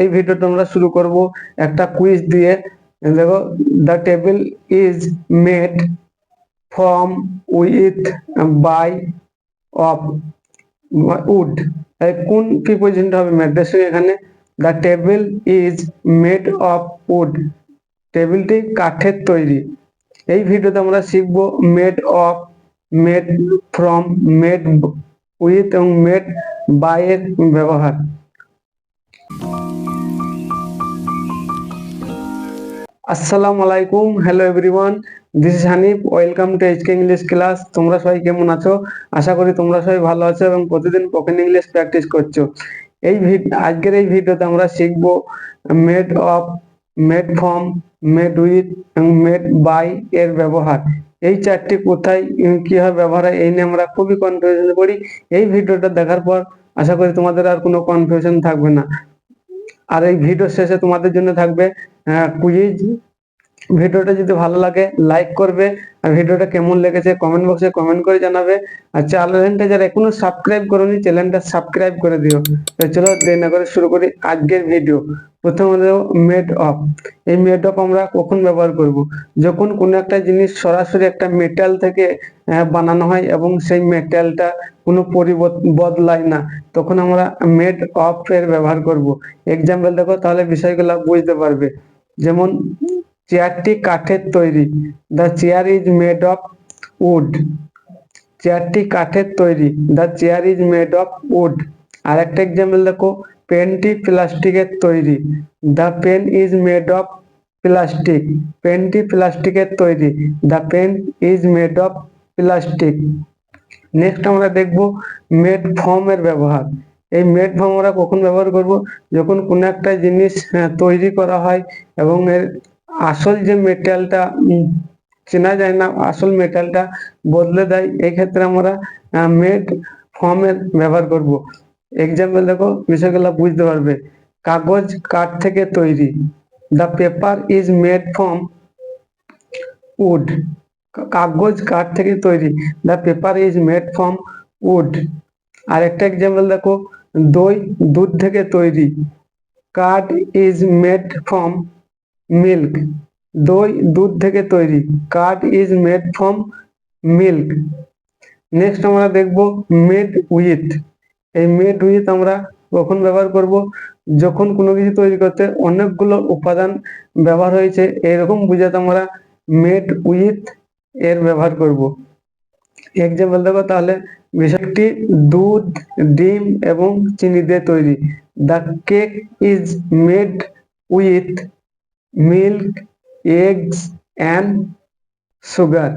এই ভিডিওটা আমরা শুরু করব একটা কুইজ দিয়ে। দেখো the table is made from with by of wood কোন প্রিপোজিশনটা হবে মেডের এখানে the table is made of wood টেবিলটি কাঠের তৈরি। এই ভিডিওতে আমরা শিখব made of made from made with এবং মেড বাই এর ব্যবহার। আসসালামু আলাইকুম hello everyone this is Hanif welcome to HK English class তোমরা সবাই কেমন আছো? আশা করি তোমরা সবাই ভালো আছো এবং প্রতিদিন স্পোকেন ইংলিশ প্র্যাকটিস করছ। এই আজকের এই ভিডিওতে আমরা শিখব made of made from made with এবং মেড বাই এর ব্যবহার। এই চারটি কোথায় কীভাবে ব্যবহার হয়, এই নিয়ে আমরা খুবই কনফিউশন পড়ি। এই ভিডিওটা দেখার পর আশা করি তোমাদের আর কোনো কনফিউশন থাকবে না। আর এই ভিডিও শেষে তোমাদের জন্য থাকবে কুইজ ভিডিওটা যদি ভালো লাগে লাইক করবে। আর ভিডিওটা কেমন লেগেছে কমেন্ট বক্সে কমেন্ট করে জানাবে। আর চ্যানেলটা যারা এখনও সাবস্ক্রাইব করোনি চ্যানেলটা সাবস্ক্রাইব করে দিও। তো চলো দেরি না করে শুরু করি আজকের ভিডিও প্রথমে মেড অফ এই মেড অফ আমরা কখন ব্যবহার করব? যখন কোনো একটা জিনিস সরাসরি একটা মেটাল থেকে বানানো হয় এবং সেই মেটালটা কোনো বদলায় না, তখন আমরা মেড অফ এর ব্যবহার করব। এক্সাম্পল দেখো, তাহলে বিষয়গুলো বুঝতে পারবে। যেমন চেয়ারটি কাঠের তৈরি। The chair is made of wood চেয়ারটি কাঠের তৈরি। The chair is made of wood আর একটা এক্সাম্পল দেখো, পেনটি প্লাস্টিকের তৈরি। The pen is made of plastic পেনটি প্লাস্টিকের তৈরি। The pen is made of plastic next আমরা দেখব মেড ফর্মের ব্যবহার। এই ফর্ম আমরা কখন ব্যবহার করব? যখন কোনো একটা জিনিস তৈরি করা হয় এবং এর আসল যে মেটেরিয়ালটা চেনা যায় না, আসল মেটেরিয়ালটা বদলে দেয়, এই ক্ষেত্রে আমরা মেড ফর্ম এর ব্যবহার করব। এক্সাম্পল দেখো বিষয়গুলো বুঝতে পারবে। কাগজ কাঠ থেকে তৈরি। The paper is made from wood কাগজ কাঠ থেকে তৈরি। The paper is made from wood আর একটা এক্সাম্পল দেখো দই দুধ থেকে তৈরি। Curd is made from milk দই দুধ থেকে তৈরি। Curd is made from milk next আমরা দেখব মেড উইথ এই মেড উইথ আমরা কখন ব্যবহার করব? যখন কোনো কিছু তৈরি করতে অনেকগুলো উপাদান ব্যবহার হয়েছে, এরকম বুঝাতে আমরা মেড উইথ এর ব্যবহার করব। এক্সাম্পল দেখো তাহলে বিষয়টি দুধ, ডিম এবং চিনি দিয়ে তৈরি। The cake is made with milk eggs and sugar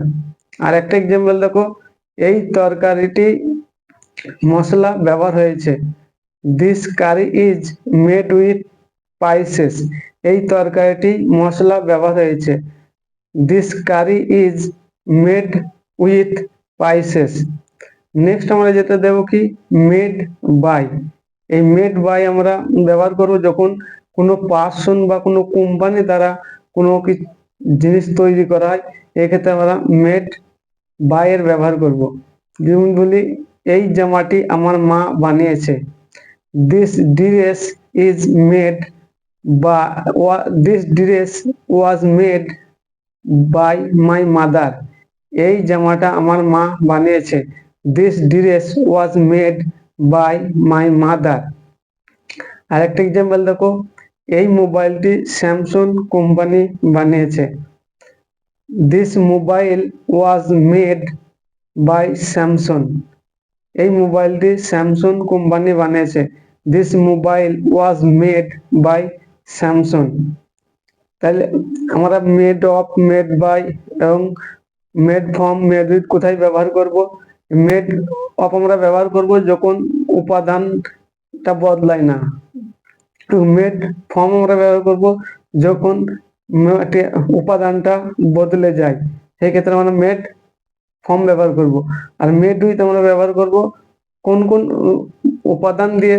আর একটা এক্সাম্পল দেখো, এই তরকারিটি মশলা ব্যবহার হয়েছে। This curry is made with spices এই তরকারিটি মশলা ব্যবহার হয়েছে। This curry is made with spices next আমরা যেটা দেব কি মেড বাই এই মেড বাই আমরা ব্যবহার করব যখন কোনো পার্সন বা কোনো কোম্পানি দ্বারা কোনো জিনিস তৈরি করা হয়, এক্ষেত্রে আমরা মেড বাই এর ব্যবহার করব। যেমন বলি, এই জামাটি আমার মা বানিয়েছে। দিস ড্রেস ইজ মেড বা this dress was made by my mother এই জামাটা আমার মা বানিয়েছে। This dress was made by my mother আরেকটা এক্সাম্পল দেখো। এই মোবাইলটি স্যামসং কোম্পানি বানিয়েছে। This mobile was made by Samsung এই মোবাইলটি স্যামসং কোম্পানি বানিয়েছে। This mobile was made by Samsung তাহলে আমরা মেড অফ মেড বাই এবং মেড ফর্ম মেড উইথ কোথায় ব্যবহার করব? মেড অফ আমরা ব্যবহার করব যখন উপাদানটা বদলায় না। মেড ফর্ম আমরা ব্যবহার করব যখন উপাদানটা বদলে যায়। সেই ক্ষেত্রে আমরা মেড ফর্ম ব্যবহার করব। আর মেড উইথ আমরা ব্যবহার করব কোন কোন উপাদান দিয়ে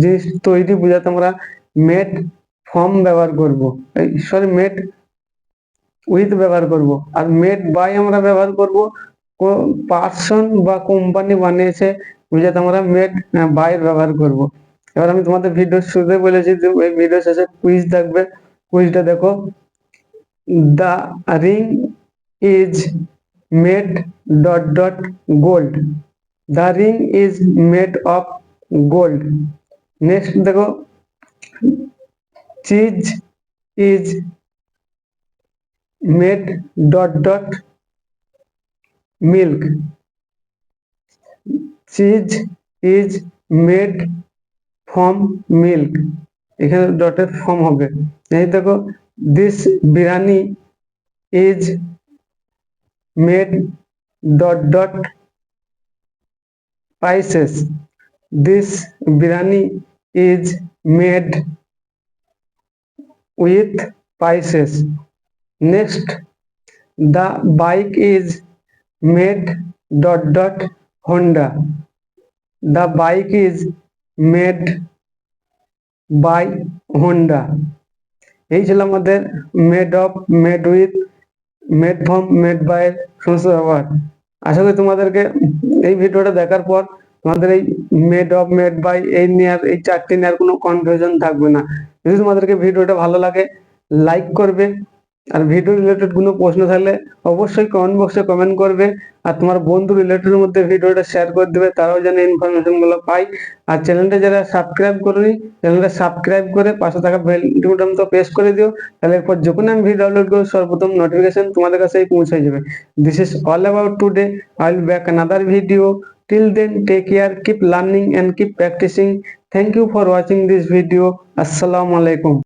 জিনিস তৈরি বোঝাতে আমরা মেড ফর্ম ব্যবহার করব। সরি মেড উইথ ব্যবহার করব। আর মেড বাই আমরা ব্যবহার করব পার্সন বা কোম্পানি বানিয়েছে বোঝাতে আমরা মেড বাই ব্যবহার করব। এবার আমি তোমাদের ভিডিও শুরুতে বলেছি যে এই ভিডিও শেষে কুইজ থাকবে। কুইজটা দেখো। The ring is made dot dot gold the ring is made of gold next দেখো। Cheese is made dot dot milk cheese is made from milk এখানে ডটের ফর্ম হবে এই দেখো this biryani is made dot dot spices this biryani is made with spices next the bike is made dot dot honda the bike is made by honda এই ছিল আমাদের made of made with made from made by সমস্ত ব্যাপার আশা করি তোমাদেরকে এই ভিডিওটা দেখার পর তোমাদের এই মেড অফ মেড বাই এই নেওয়ার এই চারটি নেওয়ার কোনো কনফিউশন থাকবে না। যদি তোমাদেরকে ভিডিওটা ভালো লাগে লাইক করবে আর ভিডিও রিলেটেড কোনো প্রশ্ন থাকলে অবশ্যই কমেন্ট বক্সে কমেন্ট করবে আর তোমার বন্ধু রিলেটেড মধ্যে ভিডিওটা শেয়ার করে দেবে, তারাও যেন ইনফরমেশনগুলো পায়। আর চ্যানেলটা যারা সাবস্ক্রাইব করেনি চ্যানেলটা সাবস্ক্রাইব করে পাশে থাকা বেল তো প্রেস করে দিও, তাহলে এরপর যখন আমি ভিডিও আপলোড করব, সর্বপ্রথম নোটিফিকেশন তোমাদের কাছেই পৌঁছে যাবে। This is all about today I will back another video. Till then, take care. Keep learning and keep practicing. Thank you for watching this video. Assalamu alaikum